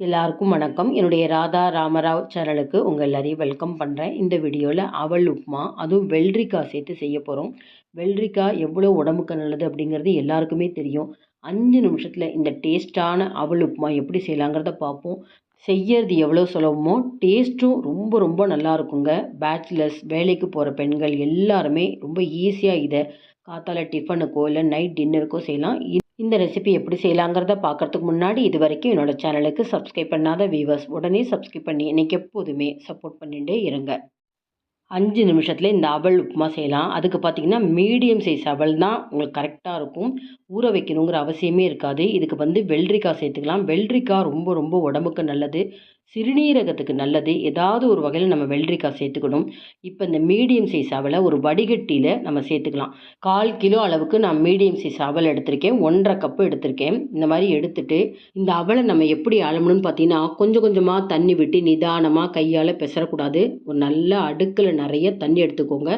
எல்லாருக்கும் வணக்கம். என்னுடைய ராதா ராமராவ் சேனலுக்கு உங்கள் எல்லாரையும் வெல்கம் பண்ணுறேன் இந்த வீடியோவில் அவல் உப்புமா அதுவும் வெள்ளரிக்காய் சேர்த்து செய்ய போகிறோம் வெள்ளரிக்காய் எவ்வளோ உடம்புக்கு நல்லது அப்படிங்கிறது எல்லாருக்குமே தெரியும். அஞ்சு நிமிஷத்தில் இந்த டேஸ்ட்டான அவல் உப்புமா எப்படி செய்யலாங்கிறத பார்ப்போம். செய்யறது எவ்வளோ சுலபமோ டேஸ்ட்டும் ரொம்ப ரொம்ப நல்லா இருக்குங்க. பேச்சுலர்ஸ் வேலைக்கு போகிற பெண்கள் எல்லாருமே ரொம்ப ஈஸியாக இதை காத்தால டிஃபனுக்கோ இல்லை நைட் டின்னருக்கோ செய்யலாம். இந்த ரெசிபி எப்படி செய்யலாங்கிறத பார்க்குறதுக்கு முன்னாடி இது வரைக்கும் என்னோடய சேனலுக்கு சப்ஸ்கிரைப் பண்ணாத வியூவர்ஸ் உடனே சப்ஸ்கிரைப் பண்ணி எனக்கு எப்போதுமே சப்போர்ட் பண்ணிகிட்டே இருங்க. அஞ்சு நிமிஷத்தில் இந்த அவல் உப்புமா செய்யலாம். அதுக்கு பார்த்திங்கன்னா மீடியம் சைஸ் அவல் தான் உங்களுக்கு கரெக்டாக இருக்கும். ஊற வைக்கணுங்கிற அவசியமே இருக்காது. இதுக்கு வந்து வெள்ளரிக்காய் சேர்த்துக்கலாம். வெள்ளரிக்காய் ரொம்ப ரொம்ப உடம்புக்கு நல்லது. சிறுநீரகத்துக்கு நல்லது. ஏதாவது ஒரு வகையில் நம்ம வெள்ளரிக்காய் சேர்த்துக்கணும். இப்போ இந்த மீடியம் சைஸ் அவலை ஒரு வடிகட்டியில் நம்ம சேர்த்துக்கலாம். கால் கிலோ அளவுக்கு நான் மீடியம் சைஸ் அவல் எடுத்திருக்கேன். ஒன்றரை கப்பு எடுத்திருக்கேன். இந்த மாதிரி எடுத்துட்டு இந்த அவலை நம்ம எப்படி அலம்பணும்னு பார்த்தீங்கன்னா கொஞ்சம் கொஞ்சமாக தண்ணி விட்டு நிதானமாக கையால் பெசரக்கூடாது. ஒரு நல்ல அடுக்கில் நிறைய தண்ணி எடுத்துக்கோங்க.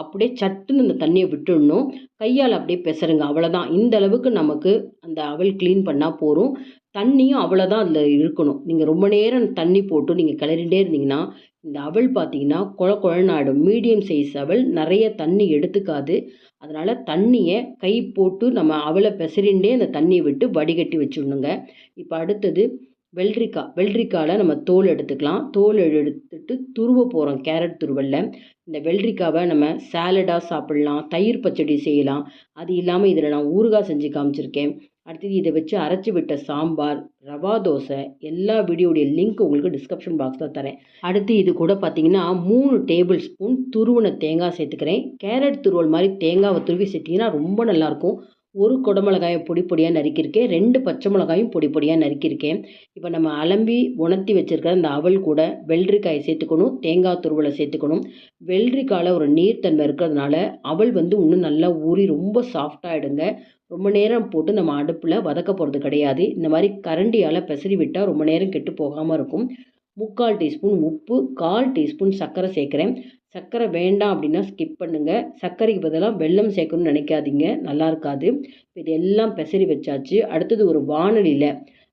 அப்படியே சட்டுன்னு அந்த தண்ணியை விட்டுடணும். கையால் அப்படியே பெசருங்க. அவ்வளோதான் இந்த அளவுக்கு நமக்கு அந்த அவல் க்ளீன் பண்ணால் போகும் தண்ணியும் அவ்வளோதான் அதில் இருக்கணும். நீங்கள் ரொம்ப நேரம் தண்ணி போட்டு நீங்கள் கிளறிண்டே இருந்தீங்கன்னா இந்த அவல் பார்த்தீங்கன்னா குழ குழன்னு மீடியம் சைஸ் அவல் நிறைய தண்ணி எடுத்துக்காது. அதனால் தண்ணியை கை போட்டு நம்ம அவலை பெசரிண்டே அந்த தண்ணியை விட்டு வடிகட்டி வச்சுடணுங்க. இப்போ அடுத்தது வெள்ளரிக்காய் வெள்ளரிக்காயில் நம்ம தோல் எடுத்துக்கலாம். தோல் எடுத்துட்டு துருவ போகிறோம் கேரட் துருவலில். இந்த வெள்ளரிக்காவை நம்ம சேலடாக சாப்பிட்லாம் தயிர் பச்சடி செய்யலாம். அது இல்லாமல் இதில் நான் ஊறுகாய் செஞ்சு காமிச்சிருக்கேன். அடுத்தது இதை வச்சு அரைச்சி விட்ட சாம்பார் ரவா தோசை எல்லா வீடியோடைய லிங்க் உங்களுக்கு டிஸ்கிரிப்ஷன் பாக்ஸில் தரேன். அடுத்து இது கூட பார்த்தீங்கன்னா மூணு டேபிள் ஸ்பூன் துருவின தேங்காய் சேர்த்துக்கிறேன். கேரட் துருவல் மாதிரி தேங்காவை துருவி சேர்த்திங்கன்னா ரொம்ப நல்லாயிருக்கும் ஒரு குடமிளகாயை பொடி பொடியாக நறுக்கியிருக்கேன். ரெண்டு பச்சை மிளகாயும் பொடி பொடியாக நறுக்கியிருக்கேன். இப்போ நம்ம அலம்பி உணர்த்தி வச்சுருக்கிற அந்த அவல் கூட வெள்ளரிக்காயை சேர்த்துக்கணும் தேங்காய் துருவலை சேர்த்துக்கணும். வெள்ளரிக்காயில் ஒரு நீர்த்தன்மை இருக்கிறதுனால அவல் வந்து இன்னும் நல்லா ஊறி ரொம்ப சாஃப்டாகிடுங்க ரொம்ப நேரம் போட்டு நம்ம அடுப்பில் வதக்க போகிறது கிடையாது. இந்த மாதிரி கரண்டியால் பெசரி விட்டால் ரொம்ப நேரம் கெட்டு போகாமல் இருக்கும். முக்கால் டீஸ்பூன் உப்பு கால் டீஸ்பூன் சர்க்கரை சேர்க்குறேன். சர்க்கரை வேண்டாம் அப்படின்னா ஸ்கிப் பண்ணுங்கள் சர்க்கரைக்கு பதிலாக வெல்லம் சேர்க்கணும்னு நினைக்காதீங்க. நல்லா இருக்காது. இது எல்லாம் பெசரி வச்சாச்சு. அடுத்தது ஒரு வானலியில்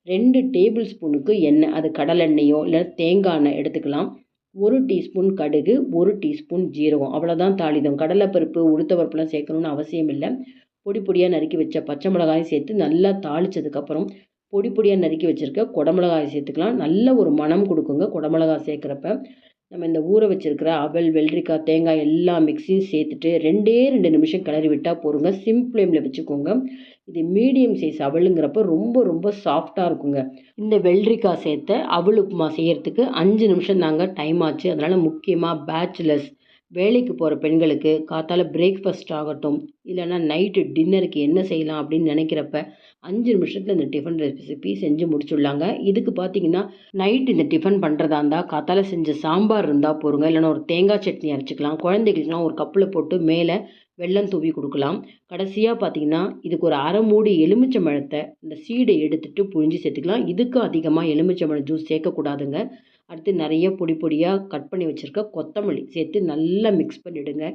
ரெண்டு டேபிள் ஸ்பூனுக்கு எண்ணெய் அது கடலெண்ணெயோ இல்லை தேங்காய் எண்ணெய் எடுத்துக்கலாம். ஒரு டீஸ்பூன் கடுகு ஒரு டீஸ்பூன் ஜீரகம். அவ்வளோதான் தாளிதம். கடலைப்பருப்பு உளுத்த பருப்புலாம் சேர்க்கணுன்னு அவசியம் இல்லை. பொடி பொடியாக நறுக்கி வச்ச பச்சை மிளகாயும் சேர்த்து நல்லா தாளித்ததுக்கப்புறம் பொடி பொடியாக நறுக்கி வச்சுருக்க குடமிளகாய் சேர்த்துக்கலாம். நல்ல ஒரு மனம் கொடுக்குங்க. குடமிளகாய் சேர்க்குறப்ப நம்ம இந்த ஊற வச்சுருக்கிற அவல் வெள்ளரிக்காய் தேங்காய் எல்லாம் மிக்ஸியும் சேர்த்துட்டு ரெண்டே ரெண்டு நிமிஷம் கிளறி விட்டால் போருங்க சிம் ஃப்ளேமில் வச்சுக்கோங்க. இது மீடியம் சைஸ் அவளுங்கிறப்ப ரொம்ப ரொம்ப சாஃப்டாக இருக்குங்க. இந்த வெள்ளரிக்காய் சேர்த்த அவல் உப்புமா செய்கிறதுக்கு அஞ்சு நிமிஷம் தாங்க டைம் ஆச்சு. அதனால் முக்கியமாக பேச்சுலர்ஸ் வேலைக்கு போகிற பெண்களுக்கு காத்தால பிரேக்ஃபாஸ்ட் ஆகட்டும் இல்லைன்னா நைட்டு டின்னருக்கு என்ன செய்யலாம் அப்படின்னு நினைக்கிறப்ப அஞ்சு நிமிஷத்தில் இந்த டிஃபன் ரெசிபி செஞ்சு முடிச்சுடலாங்க. இதுக்கு பார்த்தீங்கன்னா நைட் இந்த டிஃபன் பண்ணுறதா இருந்தால் காத்தால செஞ்ச சாம்பார் இருந்தால் போருங்க. இல்லைன்னா ஒரு தேங்காய் சட்னி அரைச்சிக்கலாம். குழந்தைகளுக்குலாம் ஒரு கப்பில் போட்டு மேலே வெள்ளம் தூவி கொடுக்கலாம். கடைசியாக பார்த்தீங்கன்னா இதுக்கு ஒரு அரை மூடி எலுமிச்சம்பழத்தை இந்த சீடை எடுத்துகிட்டு புழிஞ்சு சேர்த்துக்கலாம். இதுக்கு அதிகமாக எலுமிச்சம்பழம் ஜூஸ் சேர்க்கக்கூடாதுங்க. அடுத்து நிறைய பொடி பொடியாக கட் பண்ணி வச்சுருக்க கொத்தமல்லி சேர்த்து நல்லா மிக்ஸ் பண்ணிவிடுங்க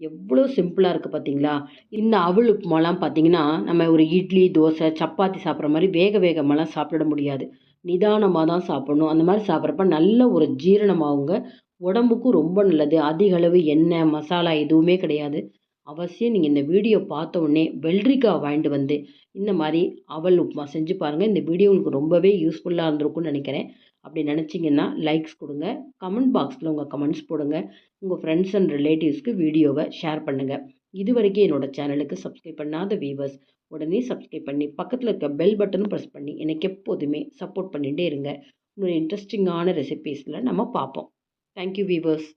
எவ்வளோ சிம்பிளாக இருக்குது பார்த்தீங்களா இந்த அவள் உப்புமாலாம் பார்த்தீங்கன்னா நம்ம ஒரு இட்லி தோசை சப்பாத்தி சாப்பிட்ற மாதிரி வேக வேகமெல்லாம் சாப்பிட முடியாது. நிதானமாக தான் சாப்பிடணும். அந்த மாதிரி சாப்பிட்றப்ப நல்ல ஒரு ஜீரணமாகுங்க. உடம்புக்கும் ரொம்ப நல்லது. அதிக அளவு எண்ணெய் மசாலா எதுவுமே கிடையாது. அவசியம் நீங்கள் இந்த வீடியோ பார்த்த உடனே வெள்ளரிக்காய் வாங்கிட்டு வந்து இந்த மாதிரி அவல் உப்புமா செஞ்சு பாருங்கள் இந்த வீடியோ உங்களுக்கு ரொம்பவே யூஸ்ஃபுல்லாக இருந்திருக்கும்னு நினைக்கிறேன். அப்படி நினச்சிங்கன்னா லைக்ஸ் கொடுங்க. கமெண்ட் பாக்ஸில் உங்கள் கமெண்ட்ஸ் போடுங்க. உங்கள் ஃப்ரெண்ட்ஸ் அண்ட் ரிலேட்டிவ்ஸ்க்கு வீடியோவை ஷேர் பண்ணுங்கள் இது வரைக்கும் என்னோடய சேனலுக்கு சப்ஸ்கிரைப் பண்ணாத வியூவர்ஸ் உடனே சப்ஸ்கிரைப் பண்ணி பக்கத்தில் இருக்க பெல் பட்டனும் ப்ரெஸ் பண்ணி எனக்கு எப்போதுமே சப்போர்ட் பண்ணிகிட்டே இருங்க. இன்னொரு இன்ட்ரெஸ்டிங்கான ரெசிபீஸில் நம்ம பார்ப்போம். Thank you viewers